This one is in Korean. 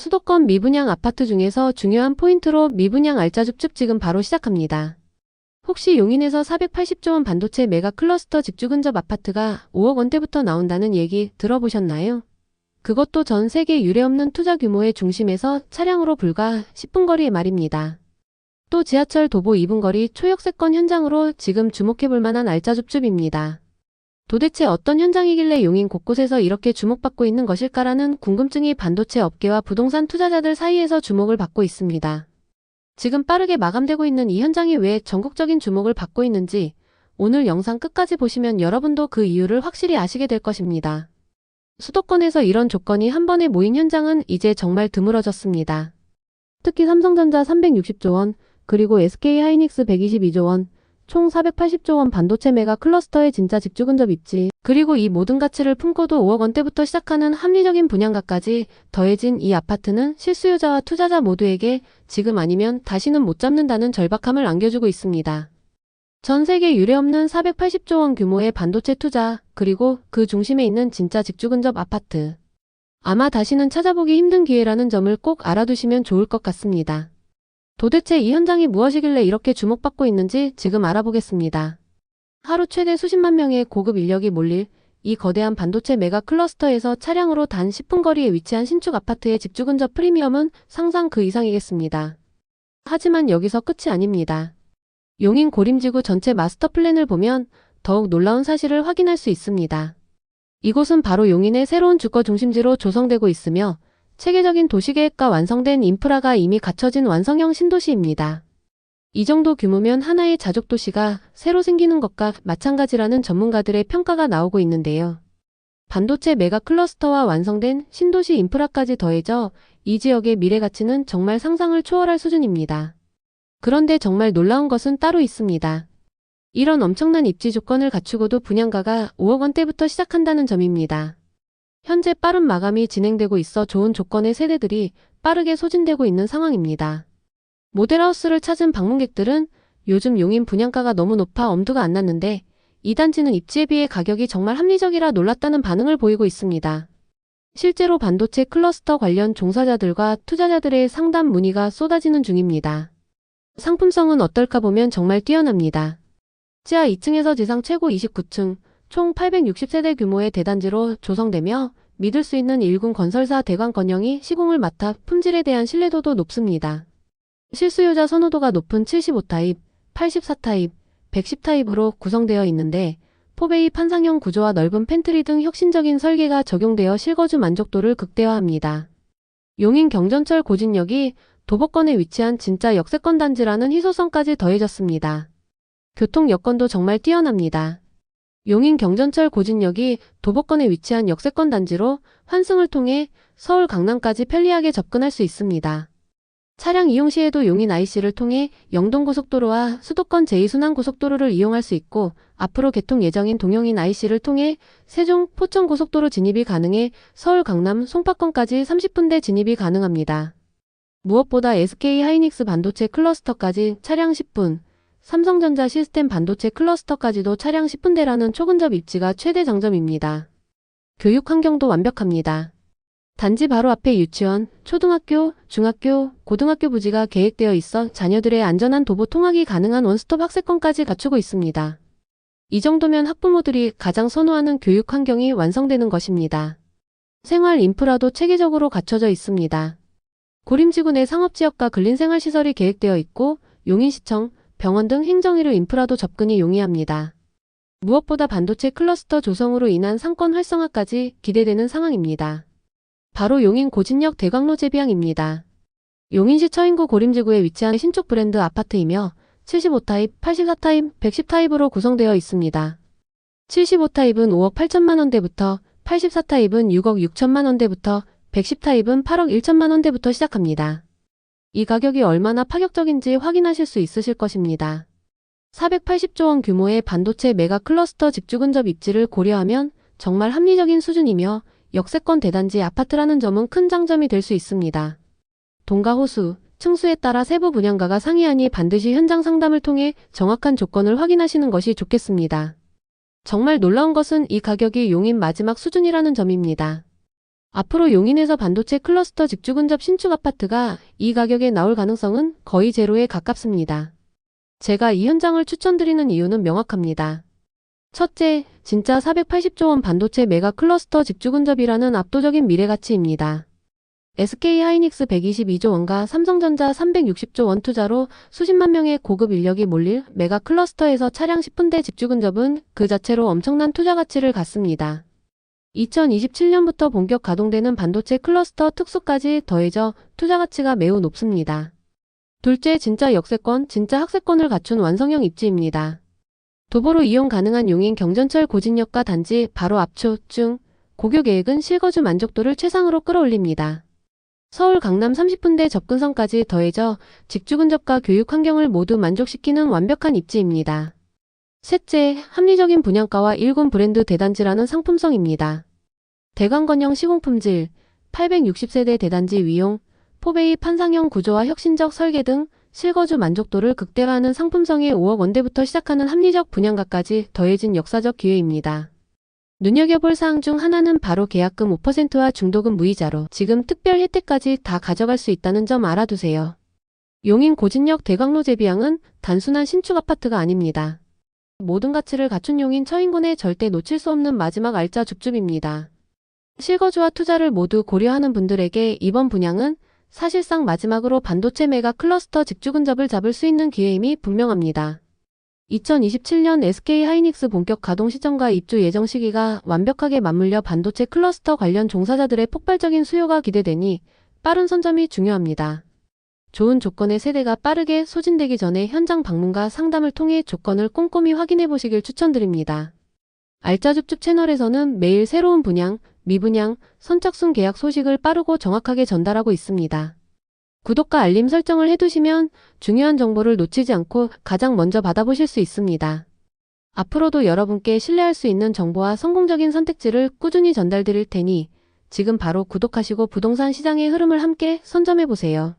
수도권 미분양 아파트 중에서 중요한 포인트로 미분양 알짜줍줍 지금 바로 시작합니다. 혹시 용인에서 480조 원 반도체 메가 클러스터 직주 근접 아파트가 5억 원대부터 나온다는 얘기 들어보셨나요? 그것도 전 세계 유례없는 투자 규모의 중심에서 차량으로 불과 10분 거리의 말입니다. 또 지하철 도보 2분 거리 초역세권 현장으로 지금 주목해볼 만한 알짜줍줍입니다. 도대체 어떤 현장이길래 용인 곳곳에서 이렇게 주목받고 있는 것일까라는 궁금증이 반도체 업계와 부동산 투자자들 사이에서 주목을 받고 있습니다. 지금 빠르게 마감되고 있는 이 현장이 왜 전국적인 주목을 받고 있는지 오늘 영상 끝까지 보시면 여러분도 그 이유를 확실히 아시게 될 것입니다. 수도권에서 이런 조건이 한 번에 모인 현장은 이제 정말 드물어졌습니다. 특히 삼성전자 360조 원, 그리고 SK 하이닉스 122조 원, 총 480조 원 반도체 메가 클러스터의 진짜 직주 근접 입지, 그리고 이 모든 가치를 품고도 5억 원대부터 시작하는 합리적인 분양가까지 더해진 이 아파트는 실수요자와 투자자 모두에게 지금 아니면 다시는 못 잡는다는 절박함을 안겨주고 있습니다. 전 세계 유례없는 480조 원 규모의 반도체 투자, 그리고 그 중심에 있는 진짜 직주 근접 아파트. 아마 다시는 찾아보기 힘든 기회라는 점을 꼭 알아두시면 좋을 것 같습니다. 도대체 이 현장이 무엇이길래 이렇게 주목받고 있는지 지금 알아보겠습니다. 하루 최대 수십만 명의 고급 인력이 몰릴 이 거대한 반도체 메가 클러스터에서 차량으로 단 10분 거리에 위치한 신축 아파트의 직주 근접 프리미엄은 상상 그 이상이겠습니다. 하지만 여기서 끝이 아닙니다. 용인 고림지구 전체 마스터 플랜을 보면 더욱 놀라운 사실을 확인할 수 있습니다. 이곳은 바로 용인의 새로운 주거 중심지로 조성되고 있으며 체계적인 도시계획과 완성된 인프라가 이미 갖춰진 완성형 신도시입니다. 이 정도 규모면 하나의 자족도시가 새로 생기는 것과 마찬가지라는 전문가들의 평가가 나오고 있는데요. 반도체 메가 클러스터와 완성된 신도시 인프라까지 더해져 이 지역의 미래 가치는 정말 상상을 초월할 수준입니다. 그런데 정말 놀라운 것은 따로 있습니다. 이런 엄청난 입지 조건을 갖추고도 분양가가 5억 원대부터 시작한다는 점입니다. 현재 빠른 마감이 진행되고 있어 좋은 조건의 세대들이 빠르게 소진되고 있는 상황입니다. 모델하우스를 찾은 방문객들은 요즘 용인 분양가가 너무 높아 엄두가 안 났는데 이 단지는 입지에 비해 가격이 정말 합리적이라 놀랐다는 반응을 보이고 있습니다. 실제로 반도체 클러스터 관련 종사자들과 투자자들의 상담 문의가 쏟아지는 중입니다. 상품성은 어떨까 보면 정말 뛰어납니다. 지하 2층에서 지상 최고 29층, 총 860세대 규모의 대단지로 조성되며 믿을 수 있는 일군 건설사 대관 건영이 시공을 맡아 품질에 대한 신뢰도도 높습니다. 실수요자 선호도가 높은 75타입, 84타입, 110타입으로 구성되어 있는데 포베이 판상형 구조와 넓은 팬트리 등 혁신적인 설계가 적용되어 실거주 만족도를 극대화합니다. 용인 경전철 고진역이 도보권에 위치한 진짜 역세권 단지라는 희소성까지 더해졌습니다. 교통 여건도 정말 뛰어납니다. 용인 경전철 고진역이 도보권에 위치한 역세권 단지로 환승을 통해 서울 강남까지 편리하게 접근할 수 있습니다. 차량 이용 시에도 용인 IC를 통해 영동고속도로와 수도권 제2순환고속도로를 이용할 수 있고 앞으로 개통 예정인 동영인 IC를 통해 세종 포천고속도로 진입이 가능해 서울 강남 송파권까지 30분대 진입이 가능합니다. 무엇보다 SK 하이닉스 반도체 클러스터까지 차량 10분, 삼성전자 시스템 반도체 클러스터까지도 차량 10분대라는 초근접 입지가 최대 장점입니다. 교육 환경도 완벽합니다. 단지 바로 앞에 유치원, 초등학교, 중학교, 고등학교 부지가 계획되어 있어 자녀들의 안전한 도보 통학이 가능한 원스톱 학세권까지 갖추고 있습니다. 이 정도면 학부모들이 가장 선호하는 교육 환경이 완성되는 것입니다. 생활 인프라도 체계적으로 갖춰져 있습니다. 고림지구 내 상업지역과 근린생활시설이 계획되어 있고 용인시청, 병원 등 행정의료 인프라도 접근이 용이합니다. 무엇보다 반도체 클러스터 조성으로 인한 상권 활성화까지 기대되는 상황입니다. 바로 용인 고진역 대광로 제비항입니다. 용인시 처인구 고림지구에 위치한 신축 브랜드 아파트이며 75타입, 84타입, 110타입으로 구성되어 있습니다. 75타입은 5억 8천만 원대부터, 84타입은 6억 6천만 원대부터, 110타입은 8억 1천만 원대부터 시작합니다. 이 가격이 얼마나 파격적인지 확인하실 수 있으실 것입니다. 480조 원 규모의 반도체 메가 클러스터 직주 근접 입지를 고려하면 정말 합리적인 수준이며 역세권 대단지 아파트라는 점은 큰 장점이 될 수 있습니다. 동가 호수, 층수에 따라 세부 분양가가 상이하니 반드시 현장 상담을 통해 정확한 조건을 확인하시는 것이 좋겠습니다. 정말 놀라운 것은 이 가격이 용인 마지막 수준이라는 점입니다. 앞으로 용인에서 반도체 클러스터 직주 근접 신축 아파트가 이 가격에 나올 가능성은 거의 제로에 가깝습니다. 제가 이 현장을 추천드리는 이유는 명확합니다. 첫째, 진짜 480조 원 반도체 메가 클러스터 직주 근접이라는 압도적인 미래 가치입니다. SK 하이닉스 122조 원과 삼성전자 360조 원 투자로 수십만 명의 고급 인력이 몰릴 메가 클러스터에서 차량 10분대 직주 근접은 그 자체로 엄청난 투자 가치를 갖습니다. 2027년부터 본격 가동되는 반도체 클러스터 특수까지 더해져 투자 가치가 매우 높습니다. 둘째, 진짜 역세권, 진짜 학세권을 갖춘 완성형 입지입니다. 도보로 이용 가능한 용인 경전철 고진역과 단지 바로 앞초 중 고교 계획은 실거주 만족도를 최상으로 끌어올립니다. 서울 강남 30분대 접근성까지 더해져 직주 근접과 교육 환경을 모두 만족시키는 완벽한 입지입니다. 셋째, 합리적인 분양가와 일군 브랜드 대단지라는 상품성입니다. 대관건형 시공품질, 860세대 대단지 위용, 포베이 판상형 구조와 혁신적 설계 등 실거주 만족도를 극대화하는 상품성의 5억 원대부터 시작하는 합리적 분양가까지 더해진 역사적 기회입니다. 눈여겨볼 사항 중 하나는 바로 계약금 5%와 중도금 무이자로 지금 특별 혜택까지 다 가져갈 수 있다는 점 알아두세요. 용인 고진역 대광로 제비양은 단순한 신축 아파트가 아닙니다. 모든 가치를 갖춘 용인 처인군의 절대 놓칠 수 없는 마지막 알짜 줍줍입니다. 실거주와 투자를 모두 고려하는 분들에게 이번 분양은 사실상 마지막으로 반도체 메가 클러스터 직주 근접을 잡을 수 있는 기회임이 분명합니다. 2027년 SK 하이닉스 본격 가동 시점과 입주 예정 시기가 완벽하게 맞물려 반도체 클러스터 관련 종사자들의 폭발적인 수요가 기대되니 빠른 선점이 중요합니다. 좋은 조건의 세대가 빠르게 소진되기 전에 현장 방문과 상담을 통해 조건을 꼼꼼히 확인해 보시길 추천드립니다. 알짜줍줍 채널에서는 매일 새로운 분양, 미분양, 선착순 계약 소식을 빠르고 정확하게 전달하고 있습니다. 구독과 알림 설정을 해두시면 중요한 정보를 놓치지 않고 가장 먼저 받아보실 수 있습니다. 앞으로도 여러분께 신뢰할 수 있는 정보와 성공적인 선택지를 꾸준히 전달드릴 테니 지금 바로 구독하시고 부동산 시장의 흐름을 함께 선점해 보세요.